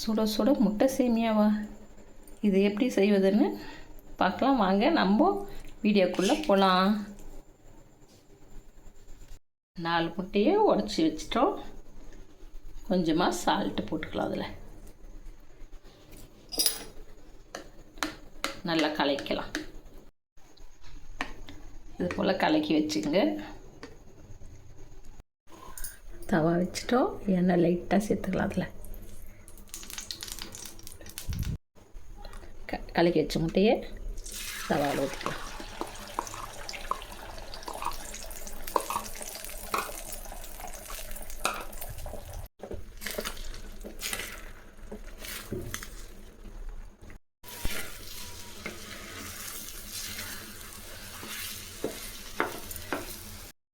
சுட சுட முட்டை சேமியாவா? இது எப்படி செய்வதுன்னு பார்க்கலாம். வாங்க நம்ம வீடியோக்குள்ளே போகலாம் நாலு முட்டையை உடச்சி வச்சிட்டோம். கொஞ்சமாக சால்ட்டு போட்டுக்கலாம் அதில். நல்லா கலக்கலாம். இது போல் கலக்கி வச்சுங்க. தவா வச்சுட்டோம். எண்ணெய் லைட்டாக சேர்த்துக்கலாம் அதில். க கலக்கி வச்ச முட்டையை தவாவில் ஊற்றிக்கலாம்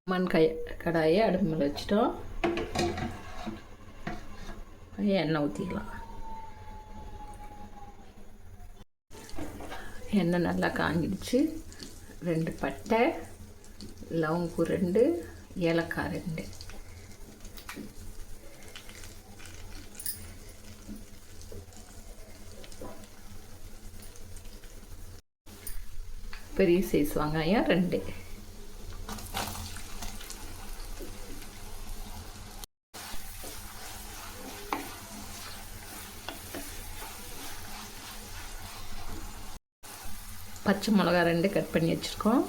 மண் கை கடாயை அடுப்பு மேலே வச்சிட்டோம் எண்ணெய் ஊற்றிக்கலாம் எண்ணெய் நல்லா காஞ்சிடுச்சு. ரெண்டு பட்டை லவங்கு ரெண்டு ஏலக்காய் ரெண்டு. பெரிய சைஸ் வெங்காயம் ரெண்டு. பச்சை மிளகா ரெண்டு கட் பண்ணி வச்சுருக்கோம்.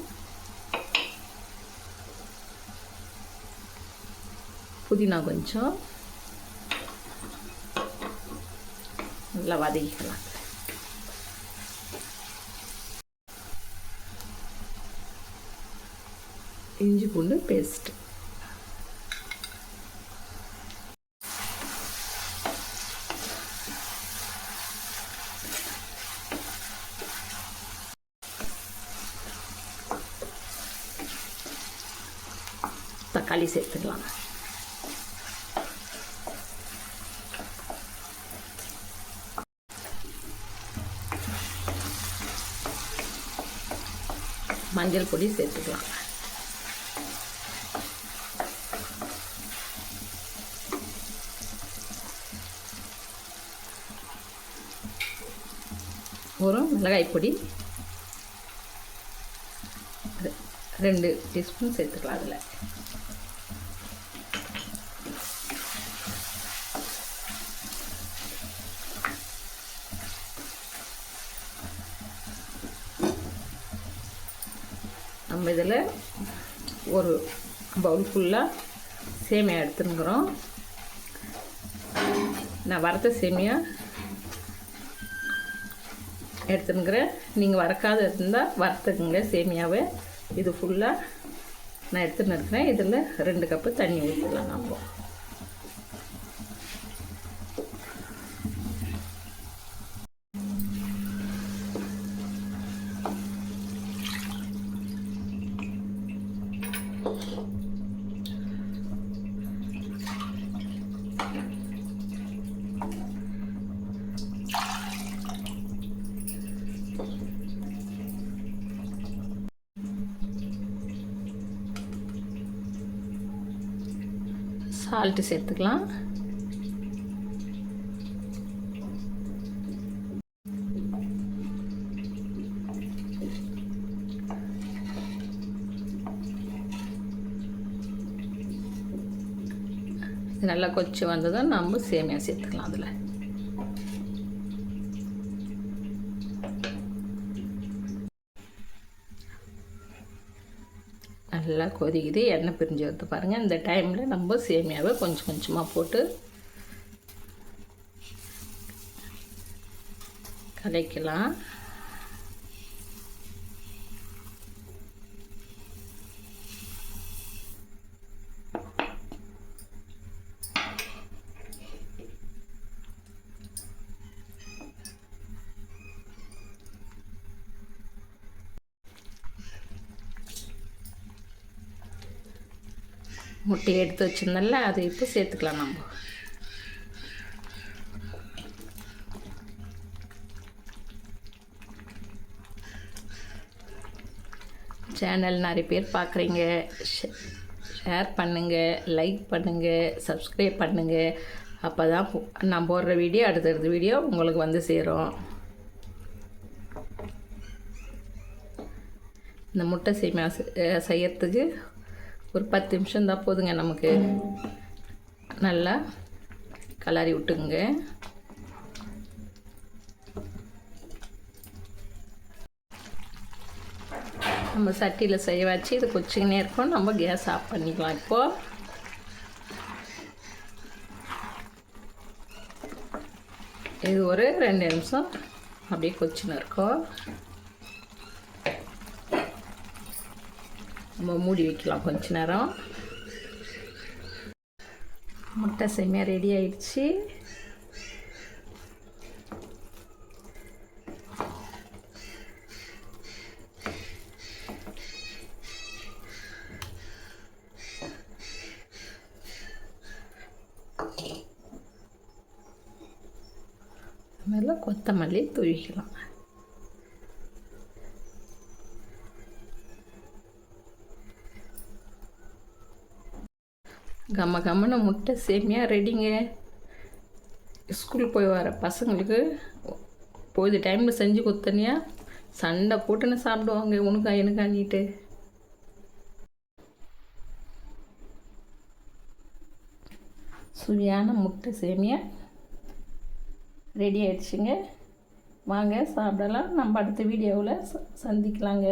புதினா கொஞ்சம். நல்லா வதக்கிக்கலாம். இஞ்சி பூண்டு பேஸ்ட்டு. தக்காளி சேர்த்துக்கலாம் மஞ்சள் பொடி சேர்த்துக்கலாம் ஒரு மிளகாய் பொடி ரெண்டு டீஸ்பூன் சேர்த்துக்கலாம் அதில் நம்ம இதில் ஒரு பவுல் ஃபுல்லாக சேமியா எடுத்துனுக்குறோம் நான் வறுத்த சேமியா எடுத்துனுக்கிறேன் நீங்கள் வறக்காத இருந்தால் வறுத்துக்குங்க சேமியாவை. இது ஃபுல்லாக நான் எடுத்துன்னு இருக்கிறேன் இதில் ரெண்டு கப்பு தண்ணி ஊற்றிடலாம் நம்ம. சால்ட்டு சேர்த்துக்கலாம். நல்லா கொச்சி வந்ததும் நம்ம சேமியா சேர்த்துக்கலாம் அதில். நல்லா கொதிக்குது எண்ணெய் பிரிஞ்சு வந்து பாருங்கள் இந்த டைமில் நம்ம சேமியாவை கொஞ்சம் கொஞ்சமாக போட்டு கலைக்கலாம். முட்டையை எடுத்து வச்சிருந்தால அதை இப்போ சேர்த்துக்கலாம் நம்ம. சேனல் நிறைய பேர் பார்க்குறீங்க ஷேர் பண்ணுங்கள் லைக் பண்ணுங்கள் சப்ஸ்கிரைப் பண்ணுங்கள் அப்போ தான் நான் போடுற வீடியோ அடுத்தடுத்த வீடியோ உங்களுக்கு வந்து சேரும். இந்த முட்டை செய்மா செ- செய்யறதுக்கு ஒரு பத்து நிமிஷம் தான் போதுங்க நமக்கு. நல்லா கலரி விட்டுங்க நம்ம சட்டியில் செய்ய வச்சு இது கொச்சிக்கினே இருக்கோம். நம்ம கேஸ் ஆஃப் பண்ணிக்கலாம் இப்போது இது ஒரு ரெண்டு நிமிஷம் அப்படியே கொச்சின்னு இருக்கும். நம்ம மூடி வைக்கலாம் கொஞ்ச நேரம். முட்டை செம்மையாக ரெடி ஆயிடுச்சு. மேலே கொத்தமல்லி தூவிக்கலாம். கம்ம கம்மன முட்டை சேமியா ரெடிங்க ஸ்கூல் போய் வர பசங்களுக்கு போய் டைமில் செஞ்சு கொடுத்தனியா? சண்டை போட்டுன்னு சாப்பிடுவாங்க உனக்கா எனக்கா நீட்டு சுவையான முட்டை சேமியா ரெடி ஆயிடுச்சுங்க. வாங்க சாப்பிடலாம். நம்ம அடுத்த வீடியோவில் சந்திக்கலாங்க.